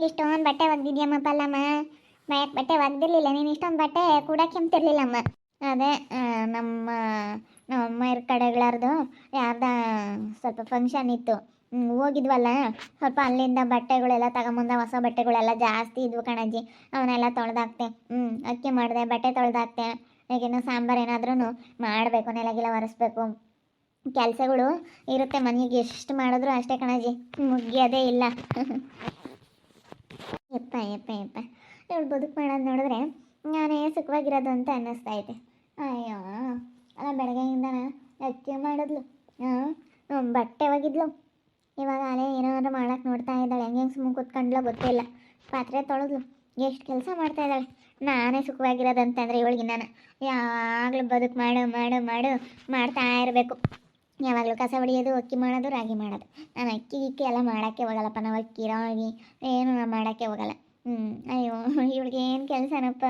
ಇಷ್ಟೊಂದು ಬಟ್ಟೆ ಒಗ್ದಿದ್ಯಮ್ಮ ಪಲ್ಲಮ್ಮ? ಬ್ಯಾಕ್ ಬಟ್ಟೆ ಒಗ್ದಿರ್ಲಿಲ್ಲ, ನೀನು ಇಷ್ಟೊಂದು ಬಟ್ಟೆ ಕೂಡ ಕೆಮ್ತಿರ್ಲಿಲ್ಲಮ್ಮ. ಅದೇ ನಮ್ಮ ನಮ್ಮ ಇರೋ ಕಡೆಗಳಾರ್ದು ಯಾರ್ದ ಸ್ವಲ್ಪ ಫಂಕ್ಷನ್ ಇತ್ತು. ಹೋಗಿದ್ವಲ್ಲ, ಸ್ವಲ್ಪ ಅಲ್ಲಿಂದ ಬಟ್ಟೆಗಳೆಲ್ಲ ತಗೊಂಬಂದ, ಹೊಸ ಬಟ್ಟೆಗಳೆಲ್ಲ ಜಾಸ್ತಿ ಇದ್ವು ಕಣಜ್ಜಿ. ಅವನ್ನೆಲ್ಲ ತೊಳೆದಾಕ್ತೆ. ಹ್ಞೂ ಅಕ್ಕಿ ಮಾಡಿದೆ, ಬಟ್ಟೆ ತೊಳೆದಾಕ್ತೆ. ಈಗಿನ್ನು ಸಾಂಬಾರು ಏನಾದ್ರೂ ಮಾಡಬೇಕು ನೆಲಗಿಲ್ಲ ಒರೆಸ್ಬೇಕು. ಕೆಲಸಗಳು ಇರುತ್ತೆ ಮನೆಗೆ, ಎಷ್ಟು ಮಾಡಿದ್ರು ಅಷ್ಟೇ ಕಣಜ್ಜಿ. ಮುಗಿಯೋದೇ ಇಲ್ಲ. ಯಪ್ಪ ಯಪ್ಪ ಯಪ್ಪ. ಇವಳು ಬದುಕು ಮಾಡೋದು ನೋಡಿದ್ರೆ ನಾನೇ ಸುಖವಾಗಿರೋದು ಅಂತ ಅನ್ನಿಸ್ತಾ ಐತೆ ಅಯ್ಯೋ ಅಲ್ಲ ಬೆಳಗ್ಗೆಯಿಂದ ಅಕ್ಕಿ ಮಾಡಿದ್ಲು. ಹಾಂ ಬಟ್ಟೆ ಒಗಿದ್ಲು. ಇವಾಗ ಅಲೆ ಏನಾದ್ರು ಮಾಡೋಕ್ಕೆ ನೋಡ್ತಾ ಇದ್ದಾಳೆ. ಹೆಂಗೆ ಹೆಂಗೆ ಸುಮ್ಮನೆ ಕೂತ್ಕೊಂಡ್ಲೋ ಗೊತ್ತಿಲ್ಲ ಪಾತ್ರೆ ತೊಳೆದ್ಲು. ಎಷ್ಟು ಕೆಲಸ ಮಾಡ್ತಾ ಇದ್ದಾಳೆ. ನಾನೇ ಸುಖವಾಗಿರೋದು ಅಂತಂದರೆ ಇವಳಿಗೆ ನಾನು ಯಾವಾಗಲೂ ಬದುಕು ಮಾಡು ಮಾಡು ಮಾಡು ಮಾಡ್ತಾ ಇರಬೇಕು. ಯಾವಾಗಲೂ ಕಸ ಹೊಡಿಯೋದು, ಅಕ್ಕಿ ಮಾಡೋದು, ರಾಗಿ ಮಾಡೋದು. ನಾನು ಅಕ್ಕಿ ಗಿಕ್ಕಿ ಎಲ್ಲ ಮಾಡೋಕ್ಕೆ ಹೋಗಲ್ಲಪ್ಪ. ನಾವು ಅಕ್ಕಿ, ರಾಗಿ ಏನು ನಾನು ಮಾಡೋಕ್ಕೆ ಹೋಗಲ್ಲ. ಹ್ಞೂ ಅಯ್ಯೋ, ಇವಳಿಗೆ ಏನು ಕೆಲಸನಪ್ಪ?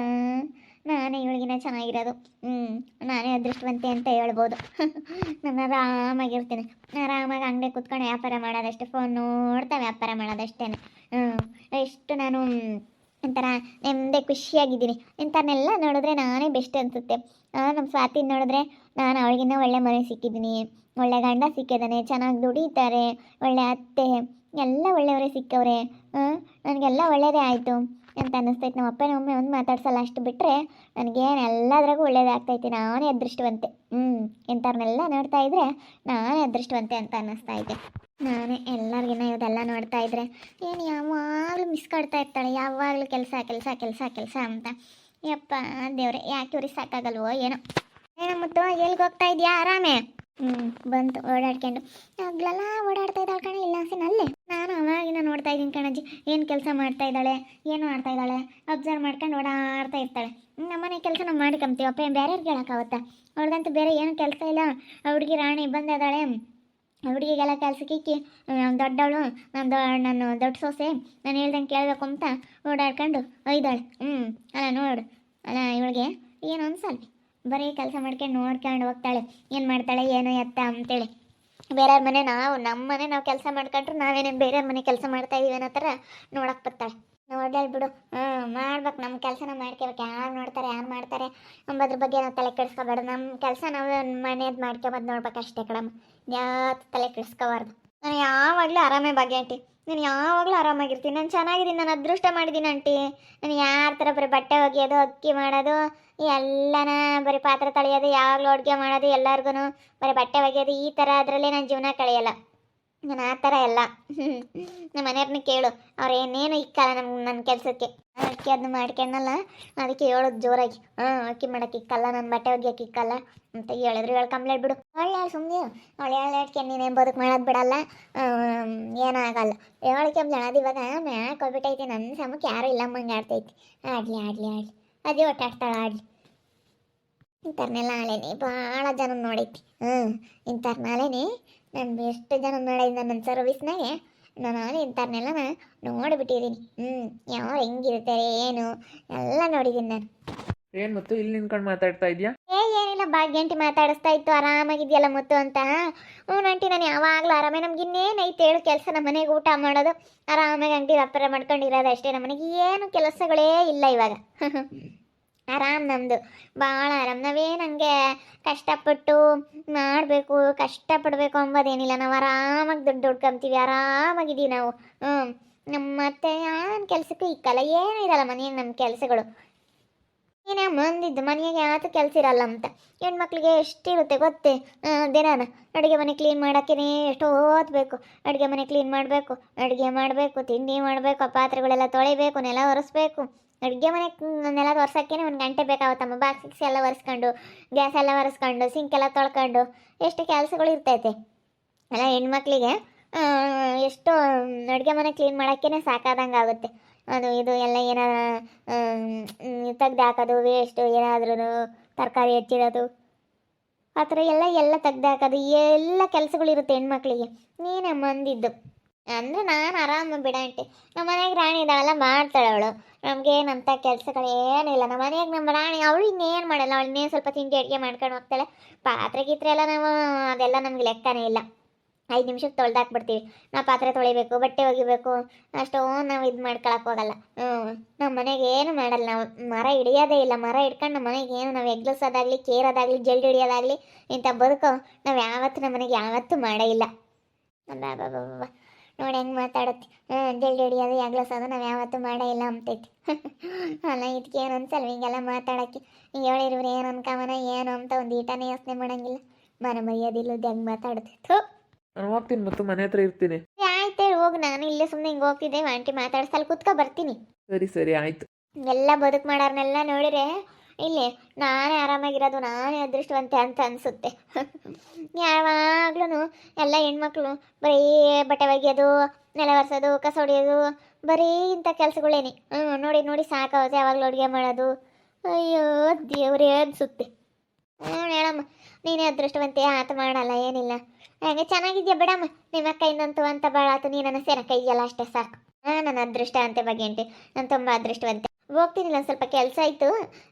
ನಾನೇ ಇವಳಿಗಿನ ಚೆನ್ನಾಗಿರೋದು. ಹ್ಞೂ ನಾನೇ ಅದೃಷ್ಟವಂತೆ ಅಂತ ಹೇಳ್ಬೋದು. ನಾನು ಆರಾಮಾಗಿರ್ತೀನಿ. ಆರಾಮಾಗಿ ಅಂಗಡಿ ಕೂತ್ಕೊಂಡು ವ್ಯಾಪಾರ ಮಾಡೋದಷ್ಟೇ. ಫೋನ್ ನೋಡ್ತಾ ವ್ಯಾಪಾರ ಮಾಡೋದಷ್ಟೇ ಹ್ಞೂ ಎಷ್ಟು ನಾನು ಒಂಥರ ನೆಮ್ಮದಿ, ಖುಷಿಯಾಗಿದ್ದೀನಿ. ಇಂಥನ್ನೆಲ್ಲ ನೋಡಿದ್ರೆ ನಾನೇ ಬೆಸ್ಟ್ ಅನಿಸುತ್ತೆ. ನಮ್ಮ ಸ್ವಾತಿ ನೋಡಿದ್ರೆ ನಾನು ಅವಳಿಗಿನ್ನ ಒಳ್ಳೆ ಮನೆ ಸಿಕ್ಕಿದ್ದೀನಿ. ಒಳ್ಳೆ ಗಂಡ ಸಿಕ್ಕಿದ್ದಾನೆ, ಚೆನ್ನಾಗಿ ದುಡಿತಾರೆ, ಒಳ್ಳೆ ಅತ್ತೆ, ಎಲ್ಲ ಒಳ್ಳೆಯವರೇ ಸಿಕ್ಕವ್ರೆ. ನನಗೆಲ್ಲ ಒಳ್ಳೆಯದೇ ಆಯಿತು. ಅಂತ ಅನ್ನಿಸ್ತೈತೆ ನಮ್ಮ ಅಪ್ಪ ಒಮ್ಮೆ ಒಂದು ಮಾತಾಡ್ಸಲ್ಲ ಅಷ್ಟು ಬಿಟ್ಟರೆ ನನಗೇನು ಎಲ್ಲದ್ರಾಗೂ ಒಳ್ಳೇದಾಗ್ತೈತಿ. ನಾನೇ ಅದೃಷ್ಟವಂತೆ. ಹ್ಞೂ ಇಂಥವ್ರನ್ನೆಲ್ಲ ನೋಡ್ತಾ ಇದ್ದರೆ ನಾನೇ ಅದೃಷ್ಟವಂತೆ ಅಂತ ಅನ್ನಿಸ್ತಾ ಇದ್ದೆ ನಾನೇ ಎಲ್ಲರಿಗಿನ್ನ ಇದೆಲ್ಲ ನೋಡ್ತಾ ಇದ್ದರೆ ಏನು ಯಾವಾಗಲೂ ಮಿಸ್ ಕಾಡ್ತಾ ಇರ್ತಾಳೆ, ಯಾವಾಗಲೂ ಕೆಲಸ ಕೆಲಸ ಕೆಲಸ ಕೆಲಸ ಅಂತ. ಯಪ್ಪ ದೇವ್ರೆ, ಯಾಕೆ ಇವ್ರಿಗೆ ಸಾಕಾಗಲ್ವೋ ಏನೋ. ಏನೋ ಮುತ್ತು ಎಲ್ಲಿಗೆ ಹೋಗ್ತಾ ಇದೆಯಾ? ಆರಾಮೇ? ಹ್ಞೂ ಬಂತು, ಓಡಾಡ್ಕೊಂಡು. ಹಗ್ಲೆಲ್ಲ ಓಡಾಡ್ತಾ ಇದ್ದಾಳೆ ಕಣ, ಇಲ್ಲ ಅಲ್ಲೇ. ನಾನು ಅವಾಗಿನ ನೋಡ್ತಾ ಇದ್ದೀನಿ ಕಣಜ್ಜಿ. ಏನು ಕೆಲಸ ಮಾಡ್ತಾ ಇದ್ದಾಳೆ, ಏನು ಮಾಡ್ತಾ ಇದ್ದಾಳೆ ಅಬ್ಸರ್ವ್ ಮಾಡ್ಕೊಂಡು ಓಡಾಡ್ತಾ ಇರ್ತಾಳೆ. ನಮ್ಮನೆ ಕೆಲಸ ನಾವು ಮಾಡ್ಕೊಂತೀವಪ್ಪ ಏನು ಬೇರೆಯವ್ರಿಗೆ ಹೇಳೋಕ್ಕಾಗುತ್ತಾ ಅವ್ಳಿಗಂತೂ ಬೇರೆ ಏನು ಕೆಲಸ ಇಲ್ಲ. ಆ ಹುಡುಗಿ ರಾಣಿ ಬಂದಿದ್ದಾಳೆ ಹುಡುಗಿಗೆಲ್ಲ ಕೆಲ್ಸಕ್ಕೆ ಇಕ್ಕಿ ನಾನು ದೊಡ್ಡವಳು, ನಾನು ದೊ, ನಾನು ದೊಡ್ಡ ಸೊಸೆ, ನಾನು ಹೇಳ್ದಂಗೆ ಕೇಳಬೇಕು ಅಂತ ಓಡಾಡ್ಕೊಂಡು ಒಯ್ದಾಳೆ. ಹ್ಞೂ ಅಲ್ಲ ನೋಡು, ಅಲ್ಲ ಇವಳಿಗೆ ಏನು ಅನ್ಸಲ್ಲ. ಬರೀ ಕೆಲಸ ಮಾಡ್ಕೊಂಡು ನೋಡ್ಕೊಂಡು ಹೋಗ್ತಾಳೆ. ಏನು ಮಾಡ್ತಾಳೆ, ಏನು ಎತ್ತ ಅಂತೇಳಿ. ಬೇರೆಯವ್ರ ಮನೆ ನಾವು, ನಮ್ಮ ಮನೆ ನಾವು ಕೆಲಸ ಮಾಡ್ಕೊಂಡ್ರು ನಾವೇನೇನು ಬೇರೆಯವ್ರ ಮನೆ ಕೆಲಸ ಮಾಡ್ತಾ ಇದೀವಿ ಅನ್ನೋ ಥರ ನೋಡಕ್ಕೆ ಬರ್ತಾಳೆ. ನೋಡ್ಯಾಳ ಬಿಡು ಹ್ಞೂ ಮಾಡ್ಬೇಕು ನಮ್ಮ ಕೆಲಸನ ಮಾಡ್ಕೋಬೇಕು. ಯಾರು ನೋಡ್ತಾರೆ, ಯಾರು ಮಾಡ್ತಾರೆ ಅಂಬದ್ರ ಬಗ್ಗೆ ನಾವು ತಲೆ ಕೆಡಿಸ್ಕೋಬಾರ್ದು ನಮ್ಮ ಕೆಲಸ ನಾವು ಮನೆಯದು ಮಾಡ್ಕೊಬಂದು ನೋಡ್ಬೇಕು ಅಷ್ಟೇ ಕಡಮ್ಮ ಯಾವತ್ತು ತಲೆ ಕೆಡಿಸ್ಕೋಬಾರ್ದು. ನಾನು ಯಾವಾಗಲೂ ಆರಾಮೇ ಭಾಗ್ಯ ಆಂಟಿ. ನಾನು ಯಾವಾಗಲೂ ಆರಾಮಾಗಿರ್ತೀನಿ. ನಾನು ಚೆನ್ನಾಗಿದ್ದೀನಿ. ನಾನು ಅದೃಷ್ಟ ಮಾಡಿದ್ದೀನಿ ಆಂಟಿ. ನಾನು ಯಾರ ಥರ ಬರೀ ಬಟ್ಟೆ ಒಗೆಯೋದು, ಅಕ್ಕಿ ಮಾಡೋದು, ಎಲ್ಲನ ಬರೀ ಪಾತ್ರೆ ತೊಳೆಯೋದು, ಯಾವಾಗಲೂ ಅಡುಗೆ ಮಾಡೋದು ಎಲ್ಲರಿಗೂ ಬರೀ ಬಟ್ಟೆ ಒಗೆಯೋದು, ಈ ಥರ ಅದರಲ್ಲೇ ನಾನು ಜೀವನ ಕಳೆಯಲ್ಲ. ನಾನು ಆ ಥರ ಎಲ್ಲ. ನಮ್ಮ ಮನೆಯವ್ರನ್ನ ಕೇಳು. ಅವ್ರು ಏನೇನು ಇಕ್ಕಲ್ಲ ನಮ್ಗೆ ನನ್ನ ಕೆಲಸಕ್ಕೆ. ಅಕ್ಕಿ ಅದನ್ನ ಮಾಡ್ಕೊಂಡಲ್ಲ ಅದಕ್ಕೆ ಹೇಳೋದು ಜೋರಾಗಿ. ಹಾಂ, ಅಕ್ಕಿ ಮಾಡಕ್ಕೆ ಇಕ್ಕಲ್ಲ ನನ್ನ ಬಟ್ಟೆ ಒಗೆಯಕ್ಕೆ ಇಕ್ಕಲ್ಲ ಅಂತ ಹೇಳಿದ್ರು. ಹೇಳಿ ಕಂಪ್ಲೇಟ್ ಬಿಡು ಒಳ್ಳೆ ಸುಮ್ಮನೆ ಅವಳು ಹೇಳಕ್ಕೆ ನೀನೇನು ಬದುಕು ಮಾಡೋದು ಬಿಡಲ್ಲ? ಏನಾಗಲ್ಲ ಹೇಳಕ್ಕೆ ಅದು ಇವಾಗ ಮ್ಯಾಕ್ ಹೋಗ್ಬಿಟ್ಟೈತಿ. ನನ್ನ ಸಮಕ್ಕೆ ಯಾರೂ ಇಲ್ಲ ಮಂಗೆ ಆಡ್ತೈತಿ. ಆಡಲಿ ಆಡಲಿ ಆಡಲಿ. ಅದೇ ಒಟ್ಟಾಡ್ತಾಳೆ, ಆಡಲಿ. ಇಂಥರ್ನೆಲ್ಲ ಆಳೇನಿ ಭಾಳ ಜನ ನೋಡೈತಿ. ಹ್ಞೂ ಇಂಥರ್ನಾಲೇನಿ ನಾನು ಎಷ್ಟು ಜನ ನೋಡಿದ ನನ್ನ ಸರ್ವಿಸ್ನಾಗೆ ನಾನು ಇಂಥರ್ನೆಲ್ಲ ನೋಡಿಬಿಟ್ಟಿದ್ದೀನಿ ಹ್ಞೂ ಯಾರು ಹೆಂಗಿರ್ತಾರೆ ಏನು ಎಲ್ಲ ನೋಡಿದ್ದೀನಿ ನಾನು. ಏನು ಮತ್ತು ಇಲ್ಲಿ ನಿಂತ್ಕೊಂಡು ಮಾತಾಡ್ತಾ ಇದೆಯಾ? ಏ ಏನಿಲ್ಲ ಭಾಗ್ಯಂಟಿ ಮಾತಾಡಿಸ್ತಾ ಇತ್ತು ಆರಾಮಾಗಿದೆಯಲ್ಲ ಮುತ್ತು ಅಂತ. ಹ್ಞೂ ಆಂಟಿ ನಾನು ಯಾವಾಗಲೂ ಆರಾಮೇ. ನಮ್ಗೆ ಇನ್ನೇನೈತೆ ಹೇಳು ಕೆಲಸ ನಮ್ಮ ಮನೆಗೆ ಊಟ ಮಾಡೋದು. ಆರಾಮಾಗಿ ಆಂಟಿ ವ್ಯಾಪಾರ ಮಾಡ್ಕೊಂಡಿರೋದು ಅಷ್ಟೇ. ನಮ್ಮ ಮನೆಗೆ ಏನು ಕೆಲಸಗಳೇ ಇಲ್ಲ ಇವಾಗ. ಆರಾಮ್ ನಮ್ಮದು ಭಾಳ ಆರಾಮ್. ನಾವೇನು ಹಂಗೆ ಕಷ್ಟಪಟ್ಟು ಮಾಡಬೇಕು, ಕಷ್ಟಪಡಬೇಕು ಅಂಬೋದೇನಿಲ್ಲ. ನಾವು ಆರಾಮಾಗಿ ದುಡ್ಡು ದುಡ್ಕೊಂತೀವಿ ಆರಾಮಾಗಿದ್ದೀವಿ ನಾವು. ಹ್ಞೂ ನಮ್ಮ ಮತ್ತೆ ಏನು ಕೆಲಸಕ್ಕೂ ಇಕ್ಕಲ್ಲ ಏನೂ ಇರಲ್ಲ ಮನೆಯಾಗ ನಮ್ಮ ಕೆಲಸಗಳು. ಏನೇ ಮಂದಿದ್ದು ಮನೆಯಾಗ ಯಾತು ಕೆಲಸ ಇರಲ್ಲ ಅಂತ. ಹೆಣ್ಮಕ್ಳಿಗೆ ಎಷ್ಟಿರುತ್ತೆ ಗೊತ್ತೇ? ದಿನಾನ ಅಡುಗೆ ಮನೆ ಕ್ಲೀನ್ ಮಾಡೋಕ್ಕೇ ಎಷ್ಟೋ ಓದಬೇಕು ಅಡುಗೆ ಮನೆ ಕ್ಲೀನ್ ಮಾಡಬೇಕು, ಅಡುಗೆ ಮಾಡಬೇಕು, ತಿಂಡಿ ಮಾಡಬೇಕು, ಪಾತ್ರೆಗಳೆಲ್ಲ ತೊಳಿಬೇಕು, ನೆಲ ಒರೆಸ್ಬೇಕು. ಅಡುಗೆ ಮನೆ ನೆಲ ಒರ್ಸೋಕ್ಕೇನೆ ಒಂದು ಗಂಟೆ ಬೇಕಾಗುತ್ತಮ್ಮ ಬಾಕ್ಸಿಕ್ಸ್ ಎಲ್ಲ ಒರೆಸ್ಕೊಂಡು, ಗ್ಯಾಸ್ ಎಲ್ಲ ಒರೆಸ್ಕೊಂಡು ಸಿಂಕ್ ಎಲ್ಲ ತೊಳ್ಕೊಂಡು, ಎಷ್ಟು ಕೆಲಸಗಳು ಇರ್ತೈತೆ. ಅಲ್ಲ ಹೆಣ್ಮಕ್ಳಿಗೆ ಎಷ್ಟು ಅಡುಗೆ ಮನೆ ಕ್ಲೀನ್ ಮಾಡೋಕ್ಕೇ ಸಾಕಾದಂಗೆ ಆಗುತ್ತೆ. ಅದು ಇದು ಎಲ್ಲ ಏನಾರ ತೆಗ್ದು ಹಾಕೋದು ವೇಸ್ಟು ಏನಾದ್ರೂ ತರಕಾರಿ ಹೆಚ್ಚಿರೋದು. ಆ ಥರ ಎಲ್ಲ ಎಲ್ಲ ತೆಗ್ದು ಹಾಕೋದು. ಎಲ್ಲ ಕೆಲಸಗಳಿರುತ್ತೆ ಹೆಣ್ಮಕ್ಳಿಗೆ. ನೀನೇ ಮಂದಿದ್ದು ಅಂದರೆ ನಾನು ಆರಾಮ ಬಿಡ ಆಂಟಿ. ನಮ್ಮ ಮನೆಗೆ ರಾಣಿ ಇದ್ದಾವೆಲ್ಲ ಮಾಡ್ತಾಳೆ ಅವಳು. ನಮಗೇನಂತ ಕೆಲಸಗಳೇನಿಲ್ಲ ನಮ್ಮ ಮನೆಗೆ ನಮ್ಮ ರಾಣಿ, ಅವಳು ಇನ್ನೇನು ಮಾಡಲ್ಲ. ಅವಳು ಇನ್ನೇನು ಸ್ವಲ್ಪ ತಿಂಡಿ, ಅಡುಗೆ ಮಾಡ್ಕೊಂಡು ಹೋಗ್ತಾಳೆ. ಪಾತ್ರೆ ಗೀತ್ರೆ ಎಲ್ಲ ನಾವು, ಅದೆಲ್ಲ ನಮ್ಗೆ ಲೆಕ್ಕನೇ ಇಲ್ಲ. ಐದು ನಿಮಿಷಕ್ಕೆ ತೊಳೆದಾಕ್ಬಿಡ್ತೀವಿ. ನಾವು ಪಾತ್ರೆ ತೊಳಿಬೇಕು, ಬಟ್ಟೆ ಒಗಿಬೇಕು. ಅಷ್ಟೋ ನಾವು ಇದು ಮಾಡ್ಕೊಳಕ್ಕೆ ಹೋಗಲ್ಲ. ನಮ್ಮ ಮನೆಗೆ ಏನು ಮಾಡಲ್ಲ ನಾವು. ಮರ ಹಿಡಿಯೋದೇ ಇಲ್ಲ. ಮರ ಹಿಡ್ಕೊಂಡು ನಮ್ಮ ಮನೆಗೆ ಏನು ನಾವು ಎಗ್ಲಸೋದಾಗಲಿ, ಕೇರೋದಾಗಲಿ, ಜಲ್ದಿ ಹಿಡಿಯೋದಾಗಲಿ ಇಂಥ ಬದುಕು ನಾವು ಯಾವತ್ತೂ ನಮ್ಮ ಮನೆಗೆ ಯಾವತ್ತೂ ಮಾಡೇ ಇಲ್ಲ. ನೋಡಿ ಹೆಂಗೆ ಮಾತಾಡುತ್ತೆ. ಜಲ್ದಿ ಹಿಡಿಯೋದು ಎಗ್ಲಸೋದು ನಾವು ಯಾವತ್ತೂ ಮಾಡೇ ಇಲ್ಲ ಅಂತೈತಿ. ಅಲ್ಲ ಇದಕ್ಕೆ ಏನು ಅನ್ಸಲ್ವ ಹಿಂಗೆಲ್ಲ ಮಾತಾಡೋಕ್ಕೆ? ಹಿಂಗೆ ಹೇಳಿರೋರು ಏನು ಅನ್ಕವನ ಏನು ಅಂತ ಒಂದು ಈಟನೇ ಯೋಚನೆ ಮಾಡಂಗಿಲ್ಲ. ಮನೆ ಮರ್ಯಾದಿಲ್ಲ ಹೆಂಗೆ ಮಾತಾಡುತ್ತೆ. ಥೂ. ನಾನು ಹೋಗ್ತೀನಿ ಮತ್ತು ಮನೆ ಹತ್ರ ಇರ್ತೀನಿ. ಆಯ್ತು ಹೋಗಿ ನಾನು ಇಲ್ಲೇ ಸುಮ್ಮನೆ ಹಿಂಗೆ ಹೋಗ್ತಿದ್ದೆ ಆಂಟಿ ಮಾತಾಡ್ಸಲ್ಲಿ ಕುತ್ಕೊ ಬರ್ತೀನಿ. ಸರಿ ಸರಿ ಆಯ್ತು. ಎಲ್ಲ ಬದುಕು ಮಾಡೋರ್ನೆಲ್ಲ ನೋಡಿದ್ರೆ ಇಲ್ಲಿ, ನಾನೇ ಆರಾಮಾಗಿರೋದು, ನಾನೇ ಅದೃಷ್ಟವಂತೆ ಅಂತ ಅನಿಸುತ್ತೆ. ಯಾವಾಗ್ಲೂ ಎಲ್ಲ ಹೆಣ್ಮಕ್ಳು ಬರೀ ಬಟ್ಟೆ ಒಗೆಯೋದು ನೆಲ ಒರೆಸೋದು, ಕಸ ಹೊಡಿಯೋದು, ಬರೀ ಇಂಥ ಕೆಲಸಗಳೇನೆ. ಹ್ಞೂ ನೋಡಿ ನೋಡಿ ಸಾಕಾಗುತ್ತೆ ಯಾವಾಗಲೂ ಅಡುಗೆ ಮಾಡೋದು. ಅಯ್ಯೋ, ದೇವ್ರೇ ಅನಿಸುತ್ತೆ. ಹ್ಞೂ ಹೇಳಮ್ಮ, ನೀನೇ ಅದೃಷ್ಟವಂತೆ ಆತ ಮಾಡಲ್ಲ, ಏನಿಲ್ಲ. ಹಾಗೆ ಚೆನ್ನಾಗಿದ್ಯಾ ಬಿಡಮ್ಮ, ನಿಮ್ಮ ಕೈನಂತೂ ಅಂತ ಭಾಳ ನೀ ನನ್ನ ಸೇರ ಕೈಯಲ್ಲ ಅಷ್ಟೇ ಸಾಕು. ಹಾಂ, ನನ್ನ ಅದೃಷ್ಟ ಅಂತೆ ಬಗ್ಗೆ ಅಂತೆ ನಾನು ತುಂಬ ಅದೃಷ್ಟವಂತೆ. ಹೋಗ್ತೀನಿ ಒಂದು ಸ್ವಲ್ಪ ಕೆಲಸ ಆಯಿತು.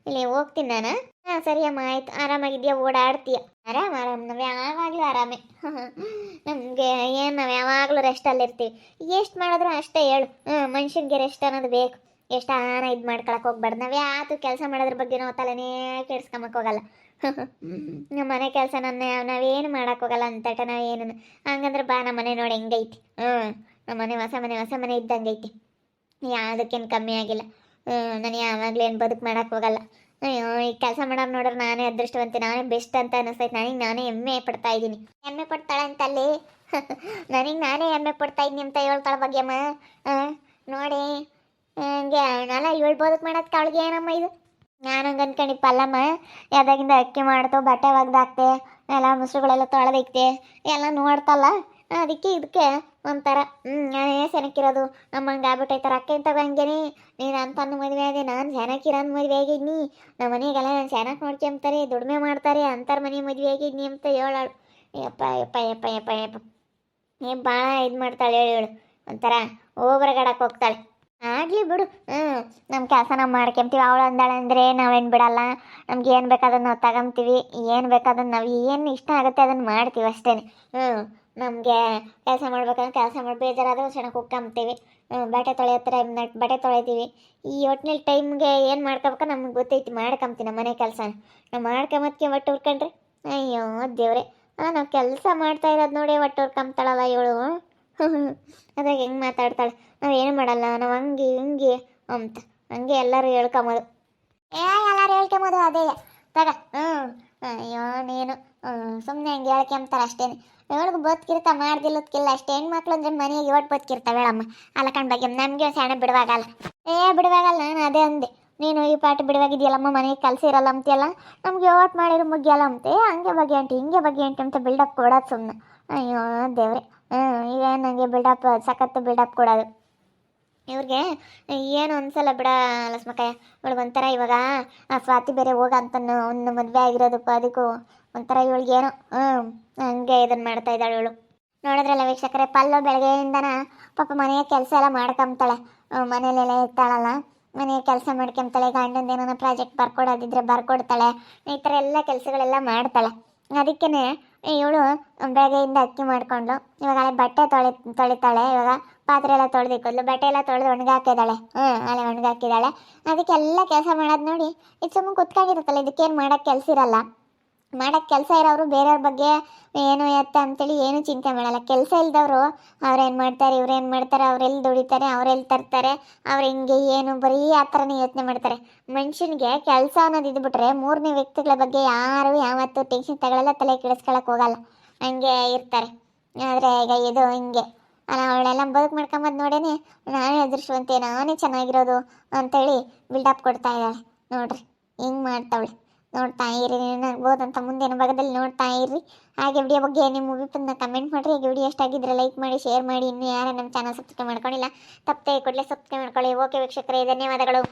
ಇಲ್ಲಿ ಹೋಗ್ತೀನಿ ನಾನು. ಹಾಂ, ಸರಿ ಅಮ್ಮ, ಆಯ್ತು. ಆರಾಮಾಗಿದ್ಯಾ? ಓಡಾಡ್ತೀಯ? ಆರಾಮ್ ಆರಾಮ್. ನಾವು ಯಾವಾಗಲೂ ಆರಾಮೇ. ನಮಗೆ ಏನು, ನಾವು ಯಾವಾಗಲೂ ರೆಸ್ಟಲ್ಲಿರ್ತೀವಿ ಎಷ್ಟು ಮಾಡಿದ್ರು ಅಷ್ಟೇ ಹೇಳು. ಹ್ಞೂ ಮನುಷ್ಯನಿಗೆ ರೆಸ್ಟ್ ಅನ್ನೋದು ಬೇಕು. ಎಷ್ಟು ಆನ ಇದು ಮಾಡ್ಕೊಳಕ್ಕೆ ಹೋಗ್ಬಾರ್ದು. ನಾವು ಯಾತು ಕೆಲಸ ಮಾಡೋದ್ರ ಬಗ್ಗೆ ನಾವು ತಲೆನೇ ಕೆಡ್ಸ್ಕೊಂಬಕ್ಕೆ ಹೋಗಲ್ಲ. ನಮ್ಮ ಮನೆ ಕೆಲಸ ನನ್ನ ನಾವೇನು ಮಾಡೋಕ್ಕೋಗಲ್ಲ ಅಂತಟ ನಾವೇನು ಹಂಗಂದ್ರೆ ಬಾ ನಮ್ಮ ಮನೆ ನೋಡಿ ಹೆಂಗೈತಿ. ಹ್ಞೂ ನಮ್ಮ ಮನೆ ಹೊಸ ಮನೆ ಹೊಸ ಮನೆ ಇದ್ದಂಗೆ ಐತಿ ಯಾವುದಕ್ಕೇನು ಕಮ್ಮಿ ಆಗಿಲ್ಲ. ನಾನು ಯಾವಾಗಲೂ ಏನು ಬದುಕು ಮಾಡಕ್ಕೆ ಹೋಗಲ್ಲ. ಅಯ್ಯೋ, ಈ ಕೆಲಸ ಮಾಡೋರು ನೋಡ್ರೆ ನಾನೇ ಅದೃಷ್ಟವಂತೆ, ನಾನೇ ಬೆಸ್ಟ್ ಅಂತ ಅನಿಸ್ತೈತೆ ನನಗೆ ನಾನೇ ಹೆಮ್ಮೆ ಪಡ್ತಾ ಇದ್ದೀನಿ. ಹೆಮ್ಮೆ ಪಡ್ತಾಳೆ ಅಂತ ಅಲ್ಲಿ ನನಗೆ ನಾನೇ ಹೆಮ್ಮೆ ಪಡ್ತಾ ಇದ್ದೀನಿ ಅಂತ ಹೇಳ್ತಾಳೆ ಅಮ್ಮ ನೋಡಿ, ಹಂಗೆ ನಾನ ಇವಳು ಬದುಕು ಮಾಡೋದಕ್ಕೆ ಅವಳಿಗೆ ಏನಮ್ಮ ಇದು? ನಾನು ಹಂಗೆ ಅನ್ಕೊಂಡಿಪ್ಪ, ಅಲ್ಲಮ್ಮ, ಯಾವ್ದಾಗಿಂದ ಅಕ್ಕಿ ಮಾಡ್ತೋ, ಬಟ್ಟೆ ಒಗ್ದಾಕ್ತೆ, ಎಲ್ಲ ಮೊಸರುಗಳೆಲ್ಲ ತೊಳೆದೈತೆ, ಎಲ್ಲ ನೋಡ್ತಲ್ಲ? ಅದಕ್ಕೆ ಇದಕ್ಕೆ ಒಂಥರ. ಹ್ಞೂ ನಾನೇ ಸೆನಕ್ಕಿರೋದು ನಮ್ಮಂಗೆ ಆಗ್ಬಿಟ್ಟೈತೆ ಅಕ್ಕ ಇಂತ ಹಂಗೇನೆ. ನೀನು ಅಂತಂದು ಮದುವೆ ಆದೆ, ನಾನು ಸೆನಕ್ಕಿರೋನ್ ಮದುವೆ ಆಗಿದ್ನಿ. ನಮ್ಮ ಮನೆಗೆಲ್ಲ ನಾನು ಸೆನಕ್ ನೋಡ್ಕೊಂತಾರೆ ದುಡಿಮೆ ಮಾಡ್ತಾರೆ ಅಂತಾರ ಮನೆ ಮದುವೆ ಆಗಿದ್ನಿ ಅಂತ ಹೇಳಾಳು. ಯಪ್ಪ ಯಪ್ಪ ಯಪ್ಪ ಯಪ್ಪ ಯಪ್ಪ. ಏ ಭಾಳ ಇದು ಮಾಡ್ತಾಳೆ ಹೇಳು ಹೇಳು. ಒಂಥರ ಓಬರಗಡಕ್ಕೆ ಹೋಗ್ತಾಳೆ. ಆಗಲಿ ಬಿಡು. ಹ್ಞೂ ನಮ್ಮ ಕೆಲಸ ನಾವು ಮಾಡ್ಕೊಂತೀವಿ ಅವಳು ಅಂದಾಳೆ ಅಂದರೆ ನಾವೇನು ಬಿಡಲ್ಲ. ನಮ್ಗೆ ಏನು ಬೇಕಾದನ್ನು ನಾವು ತಗೊಂತೀವಿ ಏನು ಬೇಕಾದನ್ನು ನಾವು ಏನು ಇಷ್ಟ ಆಗುತ್ತೆ ಅದನ್ನು ಮಾಡ್ತೀವಿ ಅಷ್ಟೇ ಹ್ಞೂ ನಮಗೆ ಕೆಲಸ ಮಾಡ್ಬೇಕಂದ್ರೆ ಕೆಲಸ ಮಾಡಿ, ಬೇಜಾರಾದ್ರೆ ಸಣ್ಣ ಕುಕ್ಕಂಬ್ತೀವಿ ಬಟ್ಟೆ ತೊಳೆಯೋ ಥರ ಬಟ್ಟೆ ತೊಳಿತೀವಿ. ಈ ಒಟ್ಟಿನಲ್ಲಿ ಟೈಮ್ಗೆ ಏನು ಮಾಡ್ಕೋಬೇಕು ನಮ್ಗೆ ಗೊತ್ತೈತಿ ಮಾಡ್ಕೊಂತೀನಿ ನಮ್ಮ ಮನೆ ಕೆಲಸ ನಾವು ಮಾಡ್ಕೊಂಬತ್ಕೆ ಒಟ್ಟು ಹುರ್ಕೊಂಡ್ರೆ ಅಯ್ಯೋ ದೇವ್ರೆ. ನಾವು ಕೆಲಸ ಮಾಡ್ತಾ ಇರೋದು ನೋಡಿ ಒಟ್ಟು ಹುರ್ಕೊಂತಾಳಲ್ಲ ಇವಳು. ಅದಾಗ ಹೆಂಗೆ ಮಾತಾಡ್ತಾಳೆ? ನಾವು ಏನು ಮಾಡಲ್ಲ, ನಾವು ಹಂಗೆ ಹಿಂಗೆ ಅಂತ. ಹಂಗೆ ಎಲ್ಲರೂ ಹೇಳ್ಕೊಂಬೋದು. ಏ, ಎಲ್ಲರೂ ಹೇಳ್ಕೊಂಬೋದು ಅದೇ. ತಗ ಹ್ಞೂ ಅಯ್ಯೋ, ನೀನು ಸುಮ್ಮನೆ ಹಂಗೆ ಹೇಳ್ಕೊಂಬ್ತಾರೆ ಅಷ್ಟೇನೆ. ಇವಳಿಗೆ ಬದುಕಿರ್ತಾ ಮಾಡ್ದಿಲ್ಲದಕ್ಕಿಲ್ಲ ಅಷ್ಟು ಹೆಣ್ಮಕ್ಳು ಅಂದ್ರೆ ಮನೆಗೆ ಇವತ್ತು ಬದುಕಿರ್ತಾವೆ ಹೇಳಮ್ಮ. ಅಲ್ಲ ಕಣ್ ಬಗ್ಗೆ, ನಮಗೆ ಸಣ್ಣ ಬಿಡುವಾಗಲ್ಲ. ಏ, ಬಿಡುವಾಗಲ್ಲ, ನಾನು ಅದೇ ಅಂದೆ. ನೀನು ಈ ಪಾಠ ಬಿಡುವಾಗಿದೆಯಲ್ಲಮ್ಮ, ಮನೆಗೆ ಕೆಲಸ ಇರಲ್ಲ ಅಂತೀಯಲ್ಲ? ನಮ್ಗೆ ಯಾವತ್ತು ಮಾಡಿರೋ ಮುಗಿಯಲ್ಲ ಅಂತೆ ಹಂಗೆ ಬಗ್ಗೆ ಅಂಟಿ, ಹಿಂಗೆ ಬಗ್ಗೆ ಅಂಟಿ ಅಂತ ಬಿಲ್ಡಪ್ ಕೊಡೋದು ಸುಮ್ಮನೆ ಅಯ್ಯೋ, ದೇವ್ರೆ. ಹ್ಞೂ ಈಗ ನನಗೆ ಬಿಲ್ಡಪ್ ಸಖತ್ತು ಬಿಲ್ಡಪ್ ಕೊಡೋದು. ಇವ್ರಿಗೆ ಏನು ಅನ್ಸಲ್ಲ ಬಿಡ ಲಕ್ಷ್ಮಕ್ಕಯ್ಯ. ಇವಳಿಗೆ ಒಂಥರ ಇವಾಗ, ಆ ಸ್ವಾತಿ ಬೇರೆ ಹೋಗ ಅಂತ ಒಂದು ಮದುವೆ ಆಗಿರೋದಪ್ಪ ಅದಕ್ಕೂ. ಒಂಥರ ಇವಳಿಗೆ ಏನೋ ಹ್ಞೂ ಹಂಗೆ ಇದನ್ನು ಮಾಡ್ತಾ ಇದ್ದಾಳೆ ಇವಳು. ನೋಡಿದ್ರಲ್ಲ ವೀಕ್ಷಕರೇ, ಪಲ್ಲು ಬೆಳಗ್ಗೆಯಿಂದನ ಪಾಪ ಮನೆಯ ಕೆಲಸ ಎಲ್ಲ ಮಾಡ್ಕೊಂತಾಳೆ ಮನೇಲೆಲ್ಲ ಇರ್ತಾಳಲ್ಲ, ಮನೆಯ ಕೆಲಸ ಮಾಡ್ಕೊಂತಾಳೆ ಗಂಡಂದು ಏನೋ ಪ್ರಾಜೆಕ್ಟ್ ಬರ್ಕೊಡೋದಿದ್ರೆ ಬರ್ಕೊಡ್ತಾಳೆ, ಈ ಥರ ಎಲ್ಲ ಕೆಲಸಗಳೆಲ್ಲ ಮಾಡ್ತಾಳೆ. ಅದಕ್ಕೇ ಇವಳು ಬೆಳಗ್ಗೆಯಿಂದ ಅಕ್ಕಿ ಮಾಡಿಕೊಂಡು ಇವಾಗ ಅಲ್ಲಿ ಬಟ್ಟೆ ತೊಳಿ, ತೊಳಿತಾಳೆ, ಇವಾಗ ಪಾತ್ರೆ ಎಲ್ಲ ತೊಳೆದಿಕ್ಕದ್ಲು ಬಟ್ಟೆ ಎಲ್ಲ ತೊಳೆದು ಒಣಗಾಕಿದ್ದಾಳೆ. ಹ್ಞೂ ಅಲ್ಲಿ ಒಣಗಾಕಿದ್ದಾಳೆ. ಅದಕ್ಕೆಲ್ಲ ಕೆಲಸ ಮಾಡೋದು ನೋಡಿ, ಇದು ಸುಮ್ಮನೆ ಕುತ್ಕೊಂಡಿರುತ್ತಲ್ಲ, ಇದಕ್ಕೇನು ಮಾಡೋಕ್ಕೆ ಕೆಲಸ ಇರಲ್ಲ. ಮಾಡೋಕ್ಕೆ ಕೆಲಸ ಇರೋರು ಬೇರೆಯವ್ರ ಬಗ್ಗೆ ಏನು ಎತ್ತ ಅಂತೇಳಿ ಏನು ಚಿಂತೆ ಮಾಡಲ್ಲ. ಕೆಲಸ ಇಲ್ದವರು ಅವ್ರೇನು ಮಾಡ್ತಾರೆ ಇವ್ರೇನು ಮಾಡ್ತಾರೆ ಅವರೆಲ್ಲಿ ದುಡಿತಾರೆ ಅವರೆಲ್ಲಿ ತರ್ತಾರೆ, ಅವ್ರು ಹಿಂಗೆ ಏನು ಬರೀ ಆ ಥರನೇ ಯೋಚನೆ ಮಾಡ್ತಾರೆ. ಮನುಷ್ಯನಿಗೆ ಕೆಲಸ ಅನ್ನೋದು ಇದ್ಬಿಟ್ರೆ ಮೂರನೇ ವ್ಯಕ್ತಿಗಳ ಬಗ್ಗೆ ಯಾರು ಯಾವತ್ತೂ ಟೆನ್ಷನ್ ತಗೊಳ್ಳಲ್ಲ ತಲೆ ಕೆಡಿಸ್ಕೊಳಕ್ಕೆ ಹೋಗಲ್ಲ. ಹಂಗೆ ಇರ್ತಾರೆ. ಆದರೆ ಈಗ ಇದು ಹಿಂಗೆ. ಅವಳೆಲ್ಲ ಬದುಕು ಮಾಡ್ಕೊಂಬಂದು ನೋಡೇನೆ ನಾನೇ ಅದೃಷ್ಟವಂತೆ ನಾನೇ ಚೆನ್ನಾಗಿರೋದು ಅಂತೇಳಿ ಬಿಲ್ಡಪ್ ಕೊಡ್ತಾ ಇದ್ದಾಳೆ ನೋಡ್ರಿ, ಹಿಂಗೆ ಮಾಡ್ತಾವಳೆ. ನೋಡ್ತಾ ಇರಿ ಅಂತ ಮುಂದಿನ ಭಾಗದಲ್ಲಿ ನೋಡ್ತಾ ಇರ್ರಿ ಹಾಗೆ ವಿಡಿಯೋ ಬಗ್ಗೆ ನಿಮ್ಮ ಅಭಿಪ್ರಾಯನ ಕಮೆಂಟ್ ಮಾಡಿರಿ. ಹಾಗೆ ವಿಡಿಯೋ ಇಷ್ಟ ಆಗಿದ್ರೆ ಲೈಕ್ ಮಾಡಿ ಶೇರ್ ಮಾಡಿ. ಇನ್ನೂ ಯಾರೇ ನಮ್ಮ ಚಾನಲ್ ಸಬ್ಸ್ಕ್ರೈಬ್ ಮಾಡ್ಕೊಂಡಿಲ್ಲ, ತಪ್ಪದೆ ಕೂಡಲೇ ಸಬ್ಸ್ಕ್ರೈಬ್ ಮಾಡ್ಕೊಳ್ಳಿ. ಓಕೆ ವೀಕ್ಷಕರೇ, ಧನ್ಯವಾದಗಳು.